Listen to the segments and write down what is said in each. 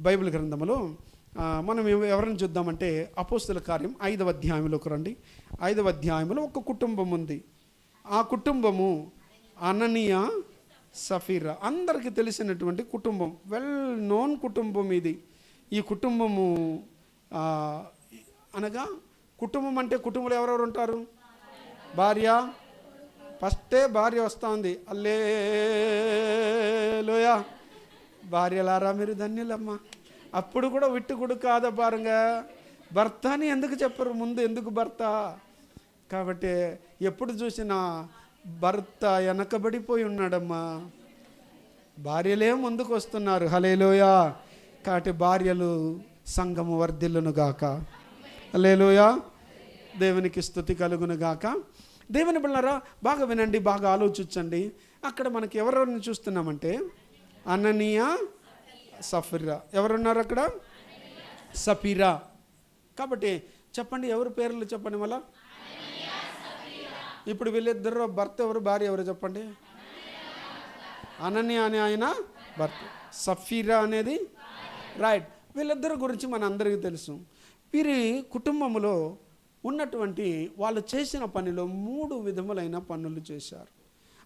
Bible గ్రంథంలో మనం ఎవరిని చూద్దామంటే అపోస్తుల కార్యం ఐదవ అధ్యాయంలోకి రండి. ఐదవ అధ్యాయంలో ఒక కుటుంబం ఉంది. ఆ కుటుంబము అననీయ సఫీరా. అందరికీ తెలిసినటువంటి కుటుంబం వెల్ నోన్ కుటుంబం ఇది. ఈ కుటుంబము అనగా కుటుంబం అంటే కుటుంబంలో ఎవరెవరు ఉంటారు? భార్య. ఫస్టే భార్య వస్తుంది. అల్లే భార్యలారా మీరు ధన్యులమ్మా. అప్పుడు కూడా విట్టుకుడు కాదపారంగా భర్త అని ఎందుకు చెప్పరు? ముందు ఎందుకు భర్త? కాబట్టి ఎప్పుడు చూసినా భర్త వెనకబడిపోయి ఉన్నాడమ్మా. భార్యలే ముందుకు వస్తున్నారు హలేలోయా కాటి భార్యలు సంఘము వర్ధిల్లును గాక. హలేలోయ దేవునికి స్థుతి కలుగును గాక. దేవుని బిళ్ళారా బాగా వినండి బాగా ఆలోచించండి. అక్కడ మనకి ఎవరెవరిని చూస్తున్నామంటే అననీయ సఫిరా. ఎవరున్నారు అక్కడ? సఫీరా. కాబట్టి చెప్పండి ఎవరు పేర్లు చెప్పండి మళ్ళా? ఇప్పుడు వీళ్ళిద్దరు భర్త ఎవరు భార్య ఎవరు చెప్పండి? అనన్య అనే ఆయన భర్త. సఫీరా అనేది రైట్. వీళ్ళిద్దరి గురించి మన అందరికీ తెలుసు. వీరి కుటుంబంలో ఉన్నటువంటి వాళ్ళు చేసిన పనిలో మూడు విధములైన పనులు చేశారు.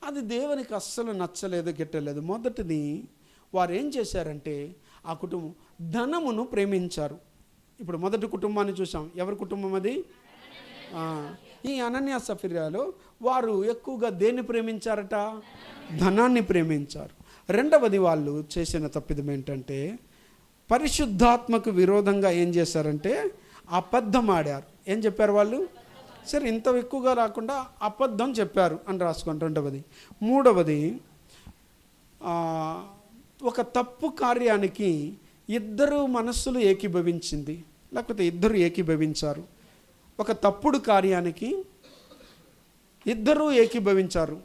అది దేవునికి అస్సలు నచ్చలేదు గిట్టలేదు. మొదటిది వారు ఏం చేశారంటే ఆ కుటుంబం ధనమును ప్రేమించారు. ఇప్పుడు మొదటి కుటుంబాన్ని చూసాం ఎవరి కుటుంబం అది? ఈ అనన్య సఫిర్యాలో వారు ఎక్కువగా దేన్ని ప్రేమించారట? ధనాన్ని ప్రేమించారు. రెండవది వాళ్ళు చేసిన తప్పిదం ఏంటంటే పరిశుద్ధాత్మకు విరోధంగా ఏం చేశారంటే అబద్ధం ఆడారు ఏం చెప్పారు వాళ్ళు? సరే ఇంత ఎక్కువగా రాకుండా అబద్ధం చెప్పారు అని రాసుకోండి. రెండవది. మూడవది ఒక తప్పు కార్యానికి ఇద్దరు మనస్సులు ఏకీభవించింది. లేకపోతే ఇద్దరు ఏకీభవించారు. ఒక తప్పుడు కార్యానికి ఇద్దరూ ఏకీభవించారు.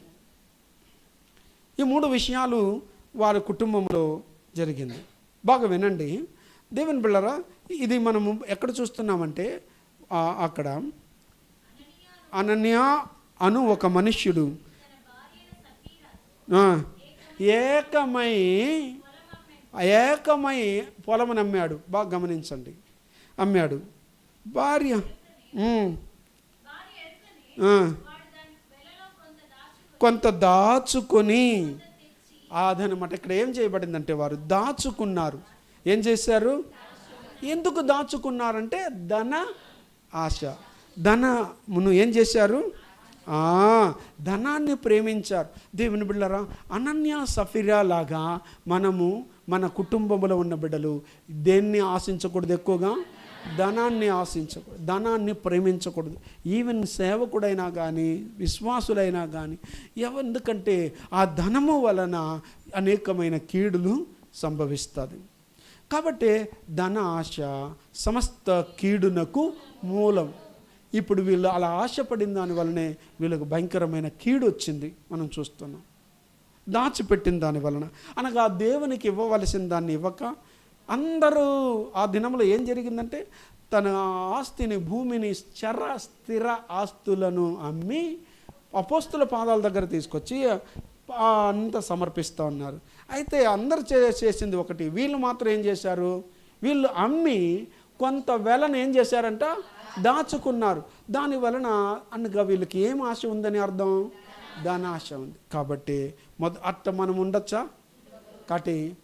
ఈ మూడు విషయాలు వారి కుటుంబంలో జరిగింది. బాగా వినండి. దేవుని బిళ్ళరా ఇది మనము ఎక్కడ చూస్తున్నామంటే అక్కడ అనన్య అను ఒక మనుష్యుడు. ఏకమై ఏకమై పొలమును అమ్మాడు బాగా గమనించండి. అమ్మాడు. భార్య కొంత దాచుకొని అదనమాట ఇక్కడ ఏం చేయబడిందంటే వారు దాచుకున్నారు. ఏం చేశారు? ఎందుకు దాచుకున్నారంటే ధన ఆశ. ధనమును ఏం చేశారు? ధనాన్ని ప్రేమించారు. దేవుని బిడ్డరా అనన్య సఫిరా లాగా మనము మన కుటుంబంలో ఉన్న బిడ్డలు దేన్ని ఆశించకూడదు ఎక్కువగా? ధనాన్ని ఆశించకూడదు ధనాన్ని ప్రేమించకూడదు. ఈవెన్ సేవకుడైనా కానీ విశ్వాసులైనా కానీ ఎందుకంటే ఆ ధనము వలన అనేకమైన కీడులు సంభవిస్తుంది. కాబట్టి ధన ఆశ సమస్త కీడునకు మూలం. ఇప్పుడు వీళ్ళు అలా ఆశపడిన దాని వలనే వీళ్ళకు భయంకరమైన కీడు వచ్చింది మనం చూస్తున్నాం. దాచిపెట్టిన దాని వలన. అనగా దేవునికి ఇవ్వవలసిన దాన్ని ఇవ్వక అందరూ ఆ దినంలో ఏం జరిగిందంటే తన ఆస్తిని భూమిని చర స్థిర ఆస్తులను అమ్మి అపోస్తుల పాదాల దగ్గర తీసుకొచ్చి అంత సమర్పిస్తూ ఉన్నారు. అయితే అందరు చే చేసింది ఒకటి. వీళ్ళు మాత్రం ఏం చేశారు? వీళ్ళు అమ్మి కొంత వెలను ఏం చేశారంట దాచుకున్నారు. దాని వలన అనగా వీళ్ళకి ఏం ఆశ ఉందని అర్థం? దాని ఆశ ఉంది. కాబట్టి మొద అట్ట మనం ఉండొచ్చా? కాబట్టి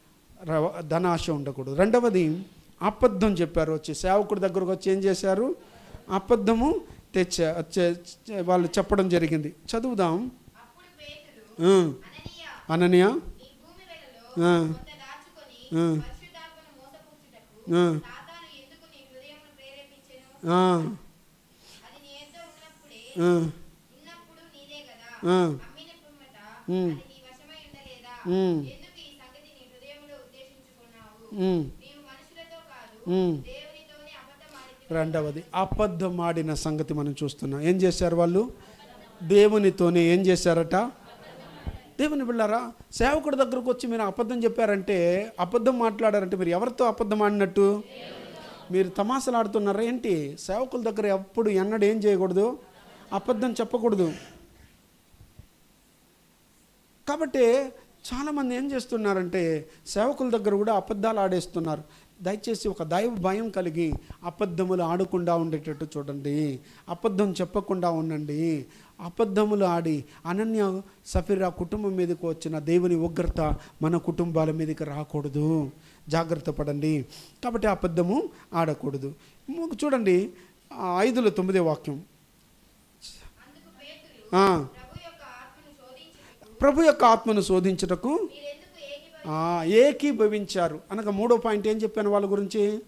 ధనాశ ఉండకూడదు. రెండవది అబద్ధం చెప్పారు వచ్చి సేవకుడి దగ్గరకు వచ్చి ఏం చేశారు? అబద్ధము తెచ్చా వాళ్ళు చెప్పడం జరిగింది. చదువుదాం. అననీయ? ఆ. రెండవది అబద్ధం ఆడిన సంగతి మనం చూస్తున్నాం. ఏం చేశారు వాళ్ళు? దేవునితోనే ఏం చేశారట? దేవుని బిళ్ళారా సేవకుడి దగ్గరకు వచ్చి మీరు అబద్ధం చెప్పారంటే అబద్ధం మాట్లాడారంటే మీరు ఎవరితో అబద్ధం ఆడినట్టు? మీరు తమాసలాడుతున్నారు ఏంటి? సేవకుల దగ్గర ఎప్పుడు ఎన్నడూ ఏం చేయకూడదు? అబద్ధం చెప్పకూడదు. కాబట్టి చాలామంది ఏం చేస్తున్నారంటే సేవకుల దగ్గర కూడా అబద్ధాలు ఆడేస్తున్నారు. దయచేసి ఒక దైవ భయం కలిగి అబద్ధములు ఆడకుండా ఉండేటట్టు చూడండి. అబద్ధం చెప్పకుండా ఉండండి. అబద్ధములు ఆడి అనన్య సఫిరా కుటుంబం మీదకి వచ్చిన దేవుని ఉగ్రత మన కుటుంబాల మీదకి రాకూడదు. జాగ్రత్త పడండి. కాబట్టి అబద్ధము ఆడకూడదు. చూడండి ఐదులో తొమ్మిదే వాక్యం. ప్రభు యొక్క ఆత్మను శోధించుటకు ఏకీభవించారు. అనగా మూడో పాయింట్ ఏం చెప్పాను వాళ్ళ గురించి?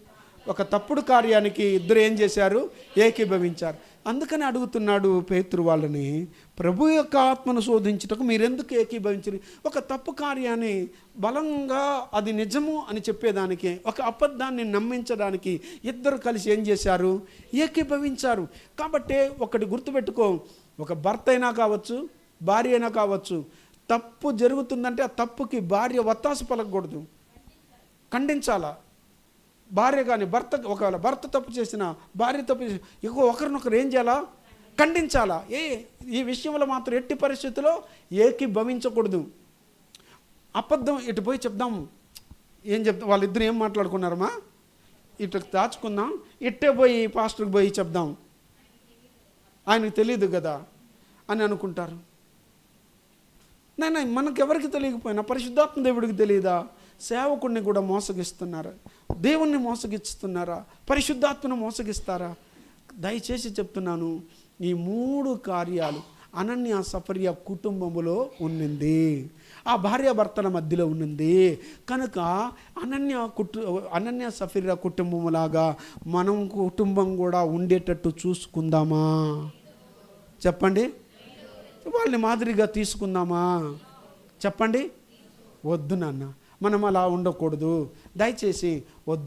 ఒక తప్పుడు కార్యానికి ఇద్దరు ఏం చేశారు? ఏకీభవించారు. అందుకని అడుగుతున్నాడు పేతురు వాళ్ళని ప్రభు యొక్క ఆత్మను శోధించుటకు మీరెందుకు ఏకీభవించరు? ఒక తప్పు కార్యాన్ని బలంగా అది నిజము అని చెప్పేదానికి ఒక అబద్ధాన్ని నమ్మించడానికి ఇద్దరు కలిసి ఏం చేశారు? ఏకీభవించారు. కాబట్టి ఒకటి గుర్తుపెట్టుకో ఒక భర్త అయినా కావచ్చు భార్య అయినా కావచ్చు తప్పు జరుగుతుందంటే ఆ తప్పుకి భార్య వత్తాసు పలకకూడదు. ఖండించాలా? భార్య కానీ భర్త ఒకవేళ భర్త తప్పు చేసిన భార్య తప్పు చేసిన ఎక్కువ ఒకరినొకరు ఏం చేయాలా? ఖండించాలా? ఏ ఈ విషయంలో మాత్రం ఎట్టి పరిస్థితుల్లో ఏకీభవించకూడదు. అబద్ధం ఇటు పోయి చెప్దాం. ఏం చెప్తాం వాళ్ళిద్దరు ఏం మాట్లాడుకున్నారమ్మా? ఇటు దాచుకుందాం ఇట్టే పోయి పాస్టర్కి పోయి చెప్దాం. ఆయనకు తెలియదు కదా అని అనుకుంటారు. నేను మనకెవరికి తెలియకపోయినా పరిశుద్ధాత్మ దేవుడికి తెలియదా? సేవకుడిని కూడా మోసగిస్తున్నారా? దేవుణ్ణి మోసగిస్తున్నారా? పరిశుద్ధాత్మను మోసగిస్తారా? దయచేసి చెప్తున్నాను ఈ మూడు కార్యాలు అనన్య సఫర్య కుటుంబములో ఉన్నింది. ఆ భార్యాభర్తల మధ్యలో ఉన్నింది. కనుక అనన్య కుటు అనన్య సఫర్య కుటుంబములాగా మనం కుటుంబం కూడా ఉండేటట్టు చూసుకుందామా? చెప్పండి. వాళ్ళని మాదిరిగా తీసుకుందామా? చెప్పండి. వద్దు నాన్న. మనం అలా ఉండకూడదు. దయచేసి వద్దు.